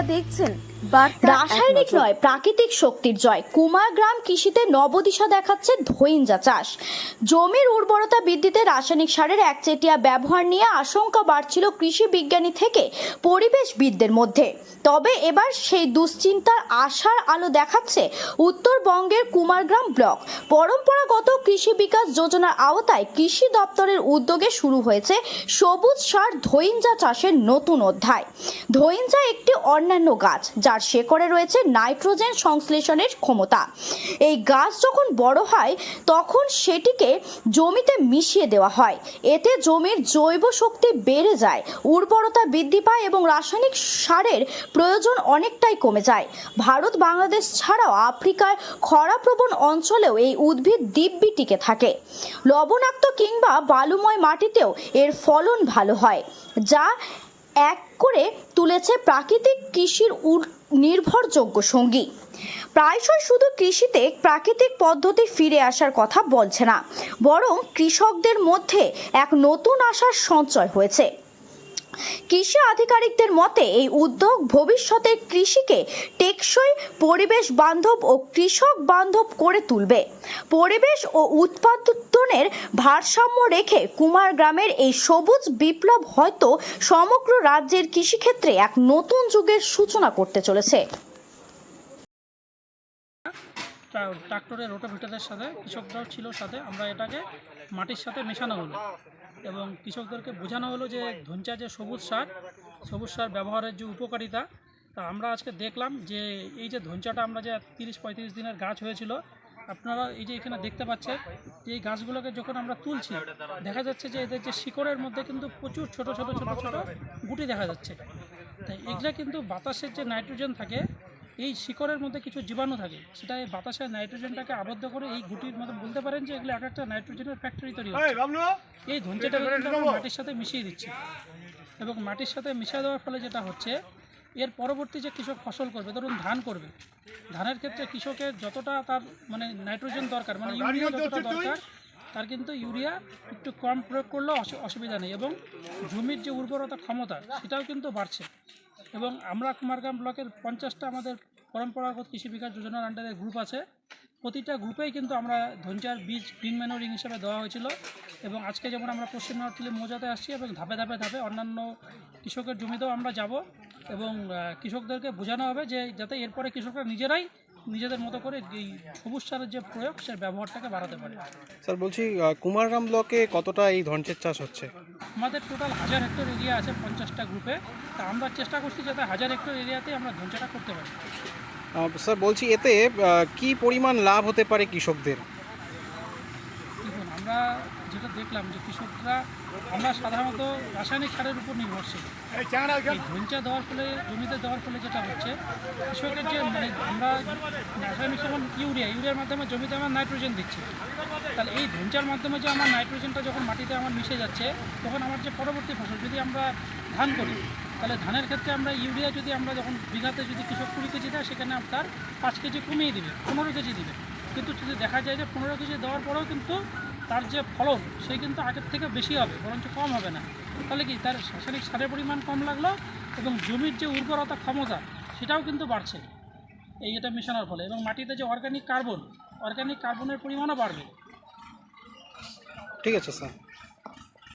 আপনারা দেখছেন রাসায়নিক নয় প্রাকৃতিক শক্তির জয়। কুমারগ্রাম কৃষিতে নবদিশা দেখাচ্ছে ধৈঞ্জা চাষ। জমির উর্বরতা বৃদ্ধিতে রাসায়নিক সারের একচেটিয়া ব্যবহার নিয়ে আশঙ্কা বাড়ছিল কৃষি বিজ্ঞানী থেকে পরিবেশবিদদের মধ্যে। তবে এবার সেই দুশ্চিন্তার আশার আলো দেখাচ্ছে উত্তরবঙ্গের কুমারগ্রাম ব্লক। পরম্পরাগত কৃষি বিকাশ যোজনার আওতায় কৃষি দপ্তরের উদ্যোগে শুরু হয়েছে সবুজ সার ধৈঞ্জা চাষের নতুন অধ্যায়। ধৈঞ্জা একটি অন্যান্য গাছ যার শেকড়ে রয়েছে নাইট্রোজেন সংশ্লেষণের ক্ষমতা। এই গাছ যখন বড় হয়, তখন সেটিকে জমিতে মিশিয়ে দেওয়া হয়। এতে জমির জৈব শক্তি বেড়ে যায়, উর্বরতা বৃদ্ধি পায় এবং রাসায়নিক সারের প্রয়োজন অনেকটাই কমে যায়। ভারত, বাংলাদেশ ছাড়াও আফ্রিকার খরাপ্রবণ অঞ্চলেও এই উদ্ভিদ দিব্যি টিকে থাকে। লবণাক্ত কিংবা বালুময় মাটিতেও এর ফলন ভালো হয়, যা এক করে তুলেছে প্রাকৃতিক কৃষির নির্ভরযোগ্য সঙ্গী। প্রায়শই শুধু কৃষিতে প্রাকৃতিক পদ্ধতি ফিরে আসার কথা বলছে না, বরং কৃষকদের মধ্যে এক নতুন আশার সঞ্চয় হয়েছে। কৃষি আধিকারিকদের মতে, এই উদ্যোগ ভবিষ্যতের কৃষিকে টেকসই পরিবেশ বান্ধব ও কৃষক বান্ধব করে তুলবে। পরিবেশ ও উৎপাদনের ভারসাম্য রেখে কুমার গ্রামের এই সবুজ বিপ্লব হয়তো সমগ্র রাজ্যের কৃষিক্ষেত্রে এক নতুন যুগের সূচনা করতে চলেছে। ট্রা- ট্রাক্টরের রোটোভিটারের সাথে, কৃষকরাও ছিল সাথে, আমরা এটাকে মাটির সাথে মেশানো হলো। এবং কৃষকদেরকে বোঝানো হলো যে ধনচা যে সবুজ সার সবুজ সার ব্যবহারের যে উপকারিতা, তা আমরা আজকে দেখলাম যে এই যে ধনচাটা আমরা যে তিরিশ পঁয়ত্রিশ দিনের গাছ হয়েছিল, আপনারা এই যে এখানে দেখতে পাচ্ছেন যে এই গাছগুলোকে যখন আমরা তুলছি, দেখা যাচ্ছে যে এদের যে শিকড়ের মধ্যে কিন্তু প্রচুর ছোট ছোট ছোট ছোট গুটি দেখা যাচ্ছে। তাই এগুলা কিন্তু বাতাসের যে নাইট্রোজেন থাকে এই শিকড়ের মধ্যে কিছু জীবাণু থাকে। সেটা এই বাতাসের নাইট্রোজেনটাকে আবদ্ধ করে এই গুটির মধ্যে বলতে পারেন যে এগুলো এক একটা নাইট্রোজেনের ফ্যাক্টরি তৈরি হচ্ছে। এই ধনচাটাকে মাটির সাথে মিশিয়ে দিচ্ছে। এবং মাটির সাথে মিশিয়ে দেওয়ার ফলে যেটা হচ্ছে এর পরবর্তী যে কৃষক ফসল করবে ধরুন ধান করবে। ধানের ক্ষেত্রে কৃষকের যতটা তার মানে নাইট্রোজেন দরকার মানে ইউরিয়া যতটা দরকার তার কিন্তু ইউরিয়া একটু কম প্রয়োগ করলেও অসু- অসুবিধা নেই। এবং জমির যে উর্বরতা ক্ষমতা সেটাও কিন্তু বাড়ছে। এবং আমরা কুমারগ্রাম ব্লকের পঞ্চাশটা আমাদের পরম্পরাগত কৃষি বিকাশ যোজনার আন্ডারে গ্রুপ আছে। প্রতিটা গ্রুপেই কিন্তু আমরা ধনচার বীজ গ্রিন ম্যানোরিং হিসেবে দেওয়া হয়েছিল এবং আজকে যেমন আমরা পশ্চিম নর্থিলে মৌজাতে আসছি এবং ধাপে ধাপে ধাপে অন্যান্য কৃষকের জমিতেও আমরা যাব এবং কৃষকদেরকে বোঝানো হবে যে যাতে এরপরে কৃষকরা নিজেরাই নিজেদের মতো করে এই সবুজ সারের যে প্রয়োগ, সে ব্যবহারটাকে বাড়াতে পারে। স্যার, বলছি কুমারগ্রাম ব্লকে কতটা এই ধনচের চাষ হচ্ছে? আমাদের টোটাল হাজার হেক্টর এরিয়া আছে পঞ্চাশটা গ্রুপে তা আমরা চেষ্টা করছি যাতে হাজার হেক্টর এরিয়াতে আমরা ধনচাটা করতে পারি। স্যার বলছি এতে কি পরিমাণ লাভ হতে পারে কৃষকদের? আমরা যেটা দেখলাম যে কৃষকরা আমরা সাধারণত রাসায়নিক সারের উপর নির্ভরশীল। এই দেওয়ার ফলে জমিতে দেওয়ার ফলে যেটা হচ্ছে কৃষকের যে মানে আমরা রাসায়নিক যেমন ইউরিয়া ইউরিয়ার মাধ্যমে জমিতে আমরা নাইট্রোজেন দিচ্ছি। তাহলে এই ধনচার মাধ্যমে যে আমার নাইট্রোজেনটা যখন মাটিতে আমার মিশে যাচ্ছে তখন আমার যে পরবর্তী ফসল যদি আমরা ধান করি তাহলে ধানের ক্ষেত্রে আমরা ইউরিয়া যদি আমরা যখন বিঘাতে যদি কৃষক কুড়ি কেজি দেয় সেখানে আপনার পাঁচ কেজি কমিয়ে দিবে পনেরো কেজি দিবে। কিন্তু যদি দেখা যায় যে পনেরো কেজি দেওয়ার পরেও কিন্তু তার যে ফলন সেই কিন্তু আগের থেকে বেশি হবে, বরঞ্চ কম হবে না। তাহলে কি? তার রাসায়নিক সারের পরিমাণ কম লাগল এবং জমির যে উর্বরতা ক্ষমতা, সেটাও কিন্তু বাড়ছে। এই এটা মেশানোর ফলে এবং মাটিতে যে অর্গ্যানিক কার্বন অর্গ্যানিক কার্বনের পরিমাণও বাড়বে। ঠিক আছে স্যার